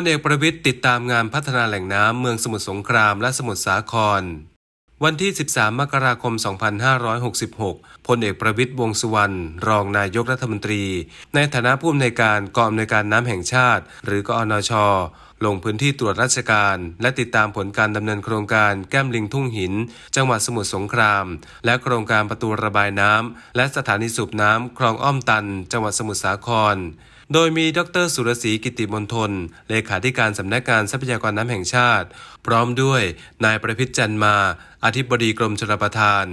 ลเอกประวิทย์ติดตามงานพัฒนาแหล่งน้ำเมืองสมุทรสงครามและสมุทรสาคร วันที่ 13 มกราคม 2566 พลเอกประวิทย์วงษ์สุวรรณ รองนายกรัฐมนตรี ในฐานะผู้อำนวยการกองอำนวยการน้ำแห่งชาติ หรือกอนช ลงพื้นที่ตรวจราชการ และติดตามผลการดำเนินโครงการแก้มลิงทุ่งหิน จังหวัดสมุทรสงคราม และโครงการประตูระบายน้ำและสถานีสูบน้ำคลองอ้อมตัน จังหวัดสมุทรสาคร โดยมีดรสุรศรีกิติมนทน เลขาธิการสำนักงานทรัพยากรน้ำแห่งชาติ พร้อมด้วยนายประพิษจันมา อธิบดีกรมชลประทาน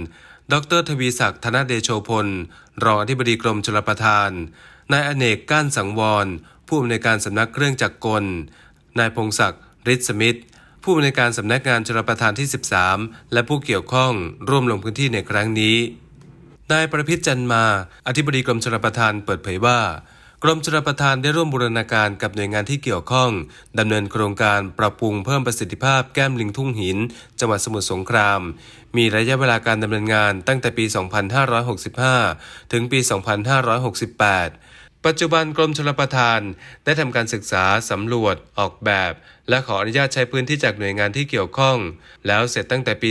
ดรทวีศักดิ์ธนเดโชพล รองอธิบดีกรมชลประทาน นายอเนกก้านสังวร ผู้อำนวยการสำนักเครื่องจักรกล นายพงศักดิ์ฤทธิ์สมิทธิ์ผู้อำนวยการสำนักงานชลประทานที่ 13 และผู้เกี่ยวข้องร่วมลงพื้นที่ในครั้งนี้ นายประพิษจันมา อธิบดีกรมชลประทานเปิดเผยว่า กรมชลประทานได้ร่วมบูรณาการกับหน่วยงานที่เกี่ยวข้องดำเนินโครงการปรับปรุงเพิ่มประสิทธิภาพแก้มลิงทุ่งหิน จังหวัดสมุทรสงคราม มีระยะเวลาการดำเนินงานตั้งแต่ปี 2565 ถึงปี 2568ปัจจุบันกรมชลประทานได้ทำการศึกษาสำรวจออกแบบ และขออนุญาตใช้พื้นที่จากหน่วยงานที่เกี่ยวข้อง แล้วเสร็จตั้งแต่ปี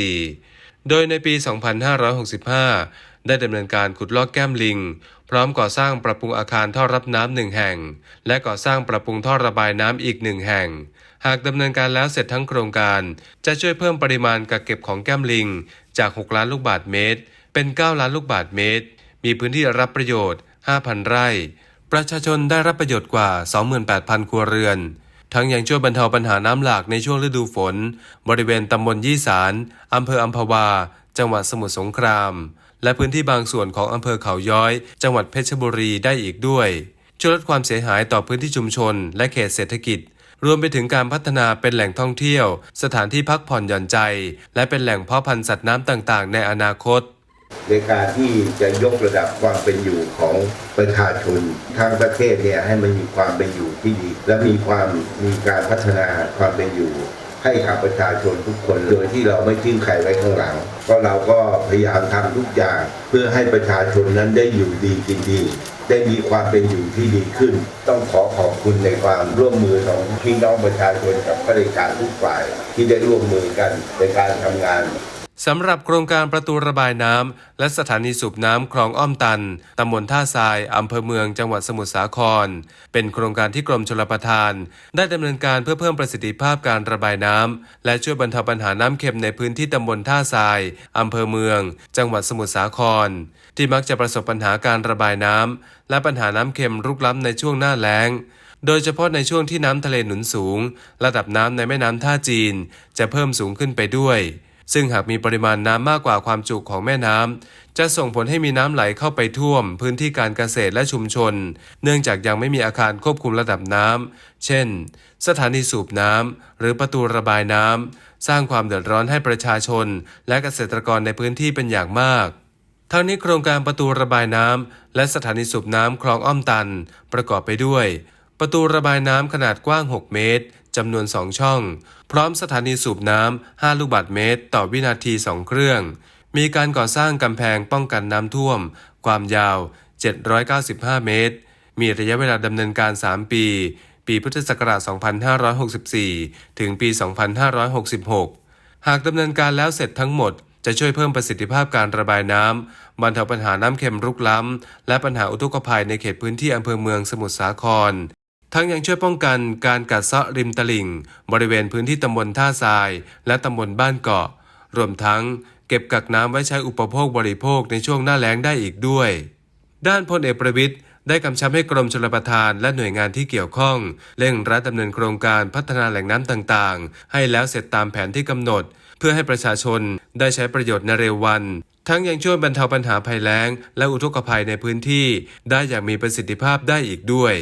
2564 โดยในปี 2565 ได้ดำเนินการขุดลอกแก้มลิง พร้อมก่อสร้างปรับปรุงอาคารท่อรับน้ำหนึ่งแห่ง และก่อสร้างปรับปรุงท่อระบายน้ำอีกหนึ่งแห่ง หากดำเนินการแล้วเสร็จทั้งโครงการ จะช่วยเพิ่มปริมาณกักเก็บของแก้มลิง จาก 6 ล้านลูกบาศก์เมตร เป็น 9 ล้านลูกบาศก์เมตร มีพื้นที่รับประโยชน์ 5,000 ไร่ ประชาชนได้รับประโยชน์กว่า 28,000 ครัวเรือน ทั้งยังช่วยบรรเทาปัญหาน้ำหลากในช่วงฤดูฝน บริเวณตำบลยี่สารอำเภออัมพวา จังหวัดสมุทรสงคราม และพื้นที่บางส่วนของอำเภอเขาย้อย จังหวัดเพชรบุรีได้อีกด้วยช่วยลดความเสียหายต่อพื้นที่ชุมชน และเขตเศรษฐกิจ รวมไปถึงการพัฒนาเป็นแหล่งท่องเที่ยว สถานที่พักผ่อนหย่อนใจ และเป็นแหล่งเพาะพันธุ์สัตว์น้ำต่างๆ ในอนาคตในการที่จะยกระดับความเป็นอยู่ของประชาชนทั้งประเทศเนี่ยให้มันมีความเป็นอยู่ที่ดี และมีความมีการพัฒนาความเป็นอยู่ ให้กับประชาชนทุกคน โดยที่เราไม่ทิ้งใครไว้ข้างหลัง ก็เราก็พยายามทำทุกอย่างเพื่อให้ประชาชนนั้นได้อยู่ดีกินดีได้มีความเป็นอยู่ที่ดีขึ้น ต้องขอขอบคุณในความร่วมมือของพี่น้องประชาชนกับข้าราชการทุกฝ่าย ที่ได้ร่วมมือกันในการทำงาน สำหรับโครงการประตูระบายน้ำและสถานีสูบน้ำคลองอ้อมตัน ตำบลท่าทราย อำเภอเมืองจังหวัดสมุทรสาคร เป็นโครงการที่กรมชลประทาน ได้ดำเนินการเพื่อเพิ่มประสิทธิภาพการระบายน้ำและช่วยบรรเทาปัญหาน้ำเค็มในพื้นที่ตำบลท่าทราย อำเภอเมือง จังหวัดสมุทรสาคร ที่มักจะประสบปัญหาการระบายน้ำและปัญหาน้ำเค็มรุกล้ำในช่วงหน้าแล้งโดยเฉพาะในช่วงที่น้ำทะเลหนุนสูง ระดับน้ำในแม่น้ำท่าจีน จะเพิ่มสูงขึ้นไปด้วย ซึ่งหากมีปริมาณน้ำมากกว่าความจุของแม่น้ำ จะส่งผลให้มีน้ำไหลเข้าไปท่วม พื้นที่การเกษตรและชุมชน เนื่องจากยังไม่มีอาคารควบคุมระดับน้ำ เช่น สถานีสูบน้ำหรือประตูระบายน้ำ สร้างความเดือดร้อนให้ประชาชน และเกษตรกรในพื้นที่เป็นอย่างมากทั้งนี้โครงการประตูระบายน้ำและสถานีสูบน้ำคลองอ้อมตัน ประกอบไปด้วย ประตูระบายน้ำขนาดกว้าง 6 เมตร จำนวน 2 ช่อง พร้อมสถานีสูบน้ำ 5 ลูกบาศก์เมตร ต่อวินาที 2 เครื่อง มีการก่อสร้างกำแพงป้องกันน้ำท่วม ความยาว 795 เมตร มีระยะเวลาดำเนินการ 3 ปี ปีพุทธศักราช 2564 ถึงปี 2566 หากดำเนินการแล้วเสร็จทั้งหมดจะช่วยเพิ่มประสิทธิภาพการระบายน้ำบรรเทาปัญหาน้ำเค็มรุกล้ำ และปัญหาอุทกภัยในเขตพื้นที่อำเภอเมืองสมุทรสาคร ทั้งยังช่วยป้องกันการกัดเซาะริมตลิ่ง บริเวณพื้นที่ตำบลท่าทราย และตำบลบ้านเกาะ รวมทั้งเก็บกักน้ำไว้ใช้อุปโภคบริโภคในช่วงหน้าแล้งได้อีกด้วย ด้านพลเอกประวิทย์ได้กำชับให้กรมชลประทานและหน่วยงานที่เกี่ยวข้อง เร่งรัดดำเนินโครงการพัฒนาแหล่งน้ำต่างๆ ให้แล้วเสร็จตามแผนที่กำหนด เพื่อให้ประชาชนได้ใช้ประโยชน์ในเร็ววัน ทั้งยังช่วยบรรเทาปัญหาภัยแล้ง และอุทกภัยในพื้นที่ ได้อย่างมีประสิทธิภาพได้อีกด้วย